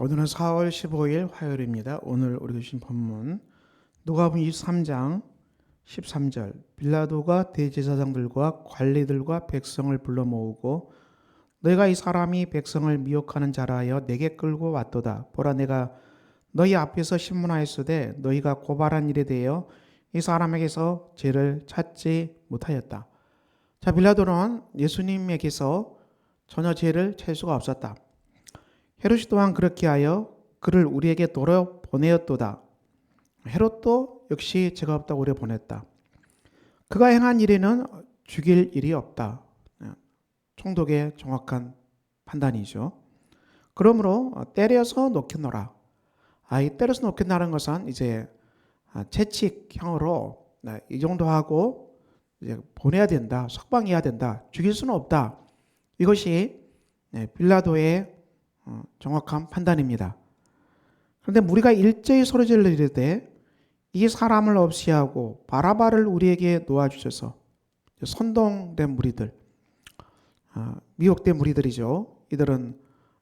오늘은 4월 15일 화요일입니다. 오늘 우리 주신 본문 누가복음 23장 13절 빌라도가 대제사장들과 관리들과 백성을 불러 모으고 너희가 이 사람이 백성을 미혹하는 자라 하여 내게 끌고 왔도다 보라 내가 너희 앞에서 신문하였으되 너희가 고발한 일에 대하여 이 사람에게서 죄를 찾지 못하였다. 자 빌라도는 예수님에게서 전혀 죄를 찾을 수가 없었다. 헤롯이 또한 그렇게 하여 그를 우리에게 돌아 보내었도다. 헤롯도 역시 죄가 없다고 우리 보냈다. 그가 행한 일에는 죽일 일이 없다. 총독의 정확한 판단이죠. 그러므로 때려서 놓겠노라. 아, 이 때려서 놓겠다는 것은 이제 채찍형으로 이 정도 하고 이제 보내야 된다, 석방해야 된다, 죽일 수는 없다. 이것이 빌라도의 어, 정확한 판단입니다. 그런데 우리가 일제히 소리질러 이르되 이 사람을 없이 하고 바라바를 우리에게 놓아주셔서 선동된 무리들, 아, 미혹된 무리들이죠. 이들은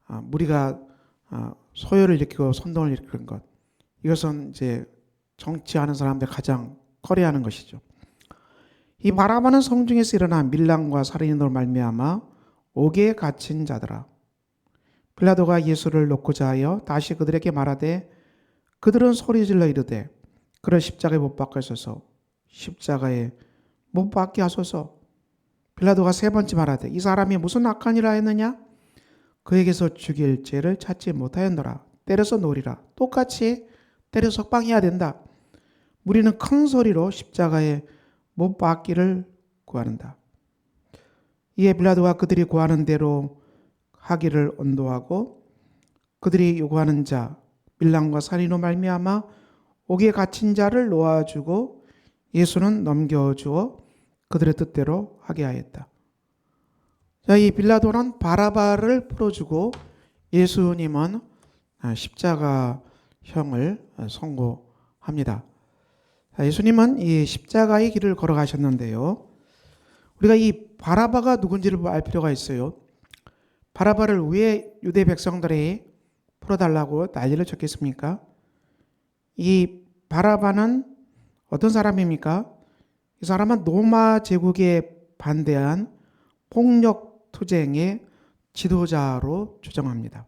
아, 무리가 아, 소요를 일으키고 선동을 일으키는 것. 이것은 이제 정치하는 사람들 가장 꺼려하는 것이죠. 이 바라바는 성중에서 일어난 밀랑과 살인으로 말미암아 옥에 갇힌 자들아. 빌라도가 예수를 놓고자 하여 다시 그들에게 말하되 그들은 소리질러 이르되 그를 십자가에 못 박게 하소서. 십자가에 못 박게 하소서. 빌라도가 세 번째 말하되 이 사람이 무슨 악한 일을 하였느냐? 그에게서 죽일 죄를 찾지 못하였노라. 때려서 놓으리라. 똑같이 때려 석방해야 된다. 우리는 큰 소리로 십자가에 못 박기를 구하는다. 이에 빌라도가 그들이 구하는 대로 하기를 온도하고 그들이 요구하는 자 밀랑과 살인으로 말미암아 옥에 갇힌 자를 놓아주고 예수는 넘겨주어 그들의 뜻대로 하게 하였다. 자, 이 빌라도는 바라바를 풀어주고 예수님은 십자가형을 선고합니다. 예수님은 이 십자가의 길을 걸어가셨는데요. 우리가 이 바라바가 누군지를 알 필요가 있어요. 바라바를 왜 유대 백성들이 풀어달라고 난리를 쳤겠습니까? 이 바라바는 어떤 사람입니까? 이 사람은 로마 제국에 반대한 폭력 투쟁의 지도자로 추정합니다.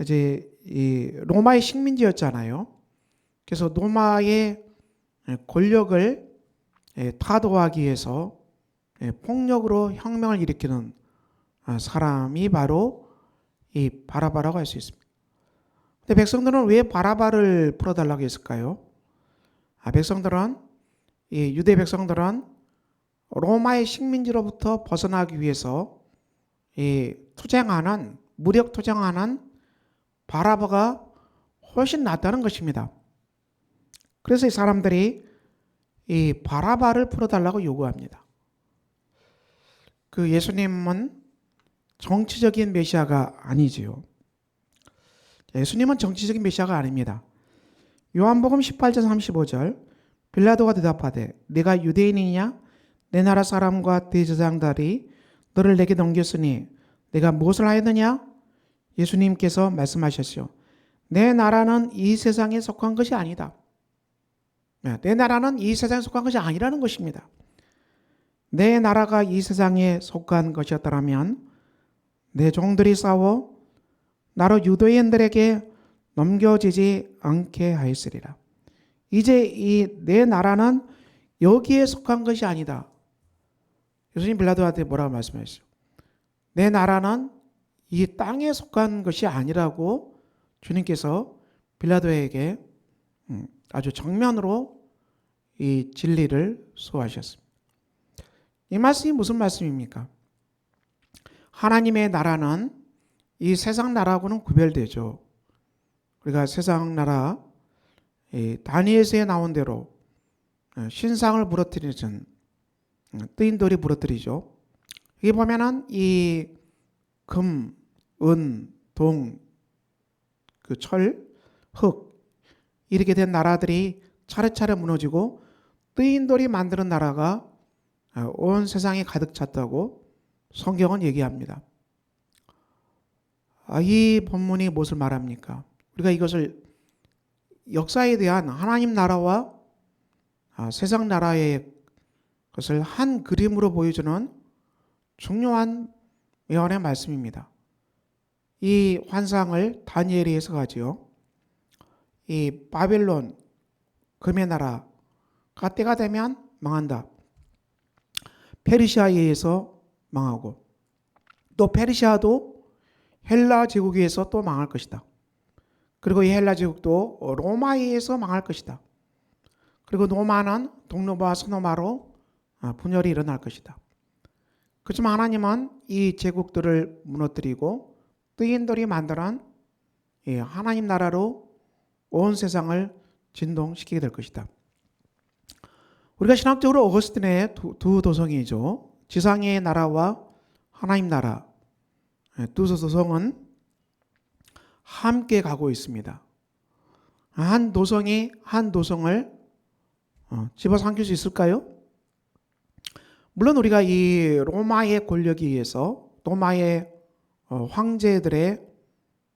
이제 이 로마의 식민지였잖아요. 그래서 로마의 권력을 타도하기 위해서 폭력으로 혁명을 일으키는 사람이 바로 이 바라바라고 할 수 있습니다. 근데 백성들은 왜 바라바를 풀어달라고 했을까요? 아, 백성들은 이 유대 백성들은 로마의 식민지로부터 벗어나기 위해서 이 투쟁하는 무력 투쟁하는 바라바가 훨씬 낫다는 것입니다. 그래서 이 사람들이 이 바라바를 풀어달라고 요구합니다. 그 예수님은 정치적인 메시아가 아니지요. 예수님은 정치적인 메시아가 아닙니다. 요한복음 18절 35절 빌라도가 대답하되 내가 유대인이냐 내 나라 사람과 대제사장들이 너를 내게 넘겼으니 내가 무엇을 하였느냐 예수님께서 말씀하셨죠. 내 나라는 이 세상에 속한 것이 아니다. 네, 내 나라는 이 세상에 속한 것이 아니라는 것입니다. 내 나라가 이 세상에 속한 것이었더라면 내 종들이 싸워 나로 유대인들에게 넘겨지지 않게 하였으리라. 이제 이 내 나라는 여기에 속한 것이 아니다. 예수님 빌라도한테 뭐라고 말씀하셨어요? 내 나라는 이 땅에 속한 것이 아니라고 주님께서 빌라도에게 음, 아주 정면으로 이 진리를 소화하셨습니다. 이 말씀이 무슨 말씀입니까? 하나님의 나라는 이 세상 나라하고는 구별되죠. 우리가 세상 나라 다니엘서에 나온 대로 어, 신상을 부러뜨리는 어, 뜨인 돌이 부러뜨리죠. 여기 보면은 이 금, 은, 동, 그 철, 흙 이렇게 된 나라들이 차례차례 무너지고 뜨인 돌이 만드는 나라가 어, 온 세상에 가득 찼다고 성경은 얘기합니다. 아, 이 본문이 무엇을 말합니까? 우리가 이것을 역사에 대한 하나님 나라와 아, 세상 나라의 것을 한 그림으로 보여주는 중요한 예언의 말씀입니다. 이 환상을 다니엘이 해석하지요. 이 바벨론 금의 나라가 때가 되면 망한다. 페르시아에 의해서 망하고 또 페르시아도 헬라 제국에 의해서 또 망할 것이다. 그리고 이 헬라 제국도 로마에 의해서 망할 것이다. 그리고 로마는 동로마와 서노마로 아, 분열이 일어날 것이다. 그렇지만 하나님은 이 제국들을 무너뜨리고 뜨인들이 만드는 이 하나님 나라로 온 세상을 진동시키게 될 것이다. 우리가 신학적으로 어거스틴의 두, 두 도성이죠. 지상의 나라와 하나님 나라 예, 두 도성은 함께 가고 있습니다. 한 도성이 한 도성을 어, 집어삼킬 수 있을까요? 물론 우리가 이 로마의 권력에 의해서 로마의 어, 황제들의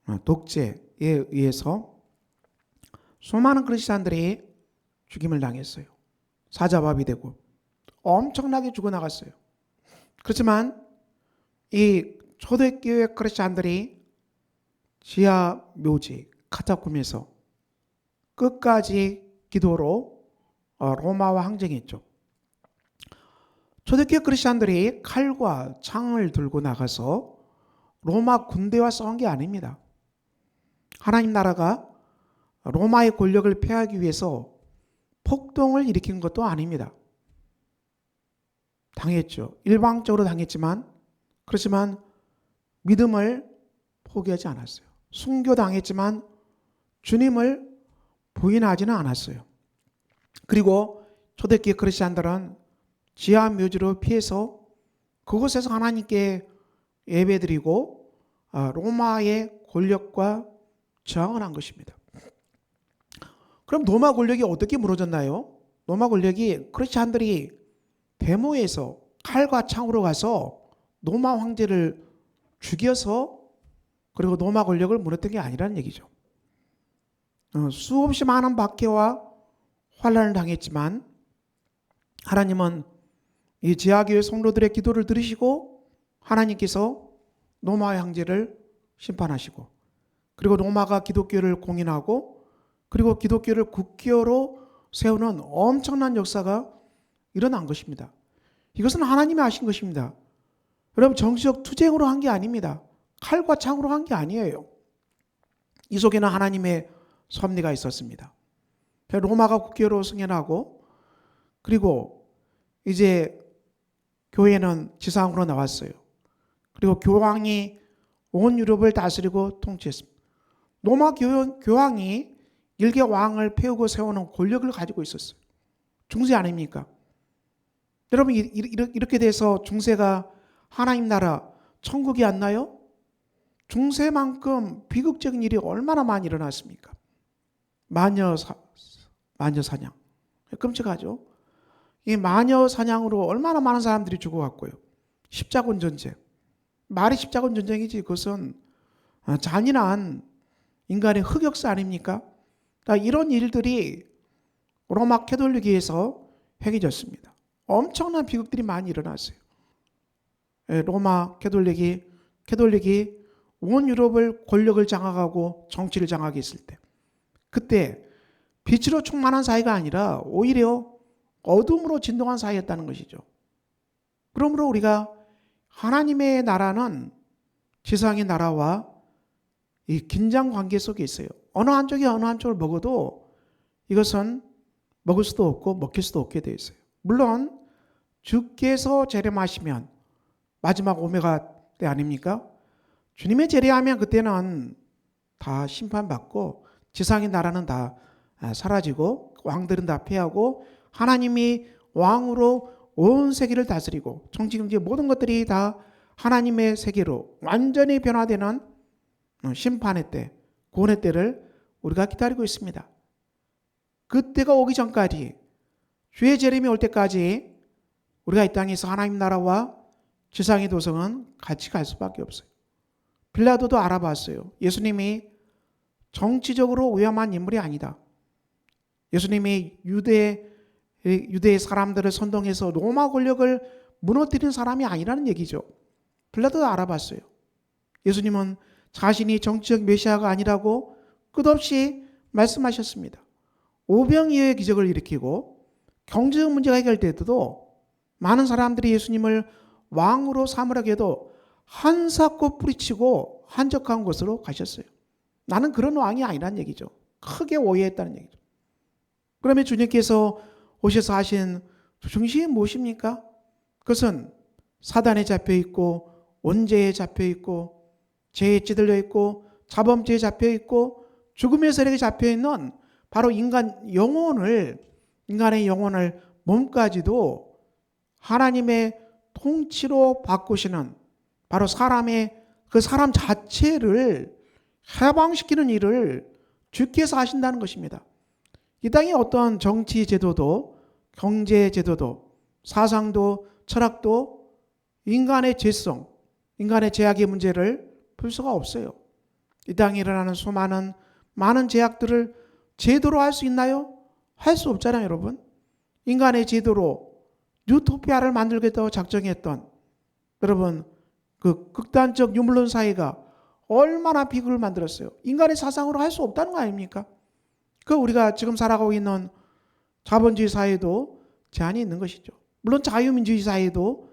어, 독재에 의해서 수많은 크리스천들이 죽임을 당했어요. 사자밥이 되고 엄청나게 죽어나갔어요. 그렇지만 이 초대교회 크리스천들이 지하 묘지 카타콤에서 끝까지 기도로 어, 로마와 항쟁했죠. 초대교회 크리스천들이 칼과 창을 들고 나가서 로마 군대와 싸운 게 아닙니다. 하나님 나라가 로마의 권력을 폐하기 위해서 폭동을 일으킨 것도 아닙니다. 당했죠. 일방적으로 당했지만 그렇지만 믿음을 포기하지 않았어요. 순교당했지만 주님을 부인하지는 않았어요. 그리고 초대교회 크리스천들은 지하 묘지로 피해서 그곳에서 하나님께 예배드리고 아, 로마의 권력과 저항을 한 것입니다. 그럼 로마 권력이 어떻게 무너졌나요? 로마 권력이 크리스천들이 데모에서 칼과 창으로 가서 로마 황제를 죽여서 그리고 로마 권력을 무너뜨린 게 아니라는 얘기죠. 어, 수없이 많은 박해와 환란을 당했지만 하나님은 이 지하교회 성도들의 기도를 들으시고 하나님께서 로마 황제를 심판하시고 그리고 로마가 기독교를 공인하고 그리고 기독교를 국교로 세우는 엄청난 역사가 일어난 것입니다. 이것은 하나님이 하신 것입니다. 여러분 정치적 투쟁으로 한 게 아닙니다. 칼과 창으로 한 게 아니에요. 이 속에는 하나님의 섭리가 있었습니다. 로마가 국교로 승연하고 그리고 이제 교회는 지상으로 나왔어요. 그리고 교황이 온 유럽을 다스리고 통치했습니다. 로마 교황이 일개 왕을 패우고 세우는 권력을 가지고 있었어요. 중세 아닙니까? 여러분 이렇게 돼서 중세가 하나님 나라 천국이 안 나요? 중세만큼 비극적인 일이 얼마나 많이 일어났습니까? 마녀 사, 마녀 사냥 끔찍하죠. 이 마녀 사냥으로 얼마나 많은 사람들이 죽어갔고요. 십자군 전쟁 말이 십자군 전쟁이지 그것은 잔인한 인간의 흑역사 아닙니까? 이런 일들이 로마 캐톨릭에서 행해졌습니다. 엄청난 비극들이 많이 일어났어요. 예, 로마 캐톨릭이 캐톨릭이 온 유럽을 권력을 장악하고 정치를 장악했을 때 그때 빛으로 충만한 사회가 아니라 오히려 어둠으로 진동한 사회였다는 것이죠. 그러므로 우리가 하나님의 나라는 지상의 나라와 이 긴장 관계 속에 있어요. 어느 한쪽이 어느 한쪽을 먹어도 이것은 먹을 수도 없고 먹힐 수도 없게 되어 있어요. 물론 주께서 재림하시면 마지막 오메가 때 아닙니까? 주님의 재림하면 그때는 다 심판받고 지상의 나라는 다 사라지고 왕들은 다 패하고 하나님이 왕으로 온 세계를 다스리고 정치 경제 모든 것들이 다 하나님의 세계로 완전히 변화되는 심판의 때, 구원의 때를 우리가 기다리고 있습니다. 그때가 오기 전까지 주의 재림이 올 때까지 우리가 이 땅에서 하나님 나라와 지상의 도성은 같이 갈 수밖에 없어요. 빌라도도 알아봤어요. 예수님이 정치적으로 위험한 인물이 아니다. 예수님이 유대 유대의 사람들을 선동해서 로마 권력을 무너뜨린 사람이 아니라는 얘기죠. 빌라도도 알아봤어요. 예수님은 자신이 정치적 메시아가 아니라고 끝없이 말씀하셨습니다. 오병이어의 기적을 일으키고 경제적 문제가 해결돼도 많은 사람들이 예수님을 왕으로 삼으라고 해도 한사코 뿌리치고 한적한 곳으로 가셨어요. 나는 그런 왕이 아니란 얘기죠. 크게 오해했다는 얘기죠. 그러면 주님께서 오셔서 하신 중심이 무엇입니까? 그것은 사단에 잡혀 있고 원죄에 잡혀 있고 죄에 찌들려 있고 자범죄에 잡혀 있고 죽음의 세력에 잡혀 있는 바로 인간 영혼을 인간의 영혼을 몸까지도 하나님의 통치로 바꾸시는 바로 사람의 그 사람 자체를 해방시키는 일을 주께서 하신다는 것입니다. 이 땅의 어떤 정치 제도도 경제 제도도 사상도 철학도 인간의 죄성, 인간의 죄악의 문제를 풀 수가 없어요. 이 땅에 일어나는 수많은 많은 제약들을 제도로 할 수 있나요? 할 수 없잖아요, 여러분. 인간의 제도로 유토피아를 만들겠다고 작정했던 여러분 그 극단적 유물론 사회가 얼마나 비극을 만들었어요. 인간의 사상으로 할 수 없다는 거 아닙니까? 그 우리가 지금 살아가고 있는 자본주의 사회도 제한이 있는 것이죠. 물론 자유민주주의 사회도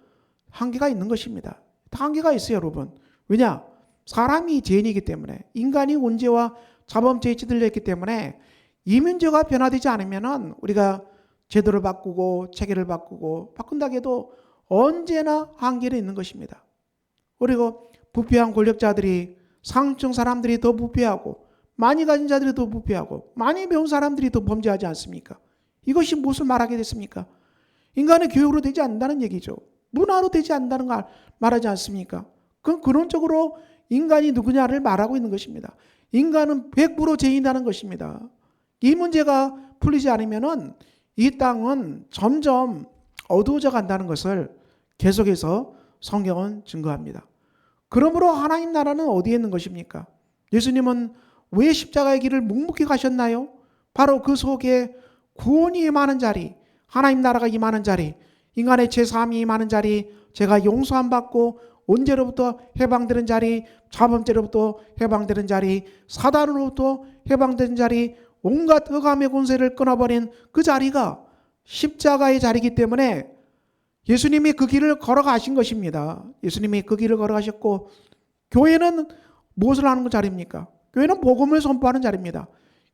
한계가 있는 것입니다. 다 한계가 있어요, 여러분. 왜냐? 사람이 죄인이기 때문에 인간이 원죄와 자범죄에 찌들려 있기 때문에 이 문제가 변화되지 않으면은 우리가 제도를 바꾸고 체계를 바꾸고 바꾼다고 해도 언제나 한계는 있는 것입니다. 그리고 부패한 권력자들이 상층 사람들이 더 부패하고 많이 가진 자들이 더 부패하고 많이 배운 사람들이 더 범죄하지 않습니까? 이것이 무엇을 말하게 됐습니까? 인간의 교육으로 되지 않는다는 얘기죠. 문화로 되지 않는다는 걸 말하지 않습니까? 그건 근원적으로 인간이 누구냐를 말하고 있는 것입니다. 인간은 100% 죄인이라는 것입니다. 이 문제가 풀리지 않으면은 이 땅은 점점 어두워져 간다는 것을 계속해서 성경은 증거합니다. 그러므로 하나님 나라는 어디에 있는 것입니까? 예수님은 왜 십자가의 길을 묵묵히 가셨나요? 바로 그 속에 구원이 임하는 자리, 하나님 나라가 임하는 자리, 인간의 죄사함이 임하는 자리, 제가 용서함 받고 언제로부터 해방되는 자리, 자범죄로부터 해방되는 자리, 사단으로부터 해방되는 자리, 온갖 흑암의 권세를 끊어버린 그 자리가 십자가의 자리이기 때문에 예수님이 그 길을 걸어가신 것입니다. 예수님이 그 길을 걸어가셨고 교회는 무엇을 하는 자리입니까? 교회는 복음을 선포하는 자리입니다.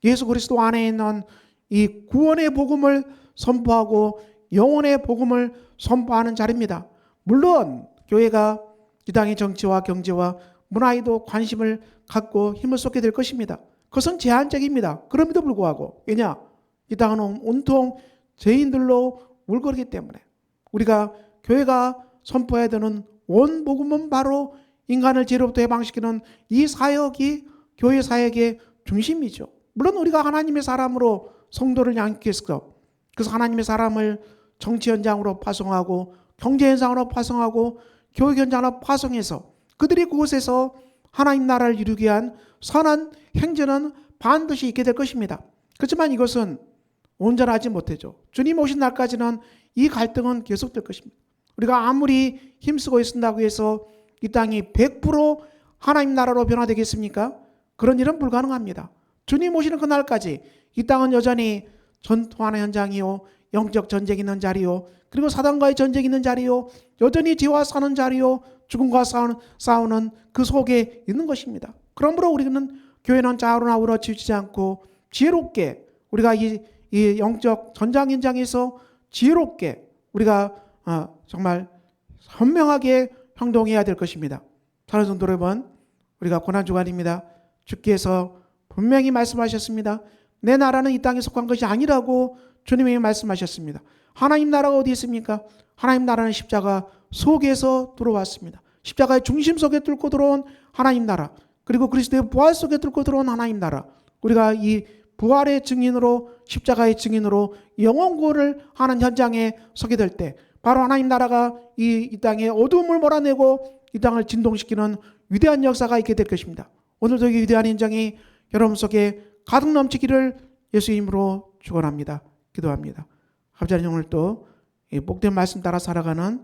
예수 그리스도 안에 있는 이 구원의 복음을 선포하고 영혼의 복음을 선포하는 자리입니다. 물론 교회가 이 땅의 정치와 경제와 문화에도 관심을 갖고 힘을 쏟게 될 것입니다. 그것은 제한적입니다. 그럼에도 불구하고 왜냐? 이 땅은 온통 죄인들로 울거리기 때문에 우리가 교회가 선포해야 되는 원 복음은 바로 인간을 죄로부터 해방시키는 이 사역이 교회 사역의 중심이죠. 물론 우리가 하나님의 사람으로 성도를 양육해서 그래서 하나님의 사람을 정치 현장으로 파송하고 경제 현장으로 파송하고 교육 현장으로 파송해서 그들이 그곳에서 하나님 나라를 이루기 위한 선한 행전은 반드시 있게 될 것입니다. 그렇지만 이것은 온전하지 못해죠. 주님 오신 날까지는 이 갈등은 계속될 것입니다. 우리가 아무리 힘쓰고 있습다고 해서 이 땅이 100% 하나님 나라로 변화되겠습니까? 그런 일은 불가능합니다. 주님 오시는 그날까지 이 땅은 여전히 전투하는 현장이요, 영적 전쟁 있는 자리요, 그리고 사단과의 전쟁 있는 자리요, 여전히 죄와 사는 자리요, 죽음과 싸우는, 싸우는 그 속에 있는 것입니다. 그러므로 우리는 교회는 좌우나 우러 치우치지 않고 지혜롭게 우리가 이, 이 영적 전장 현장에서 지혜롭게 우리가 어, 정말 현명하게 행동해야 될 것입니다. 사는 성도 여러분, 우리가 고난 주간입니다. 주께서 분명히 말씀하셨습니다. 내 나라는 이 땅에 속한 것이 아니라고 주님이 말씀하셨습니다. 하나님 나라가 어디 있습니까? 하나님 나라는 십자가 속에서 들어왔습니다. 십자가의 중심 속에 뚫고 들어온 하나님 나라, 그리고 그리스도의 부활 속에 뚫고 들어온 하나님 나라. 우리가 이 부활의 증인으로 십자가의 증인으로 영원 구원을 하는 현장에 서게 될 때 바로 하나님 나라가 이, 이 땅에 어두움을 몰아내고 이 땅을 진동시키는 위대한 역사가 있게 될 것입니다. 오늘도 이 위대한 인정이 여러분 속에 가득 넘치기를 예수 이름으로 축원합니다. 기도합니다. 갑자기 오늘 또이 복된 말씀 따라 살아가는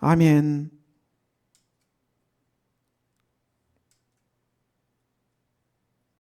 아멘.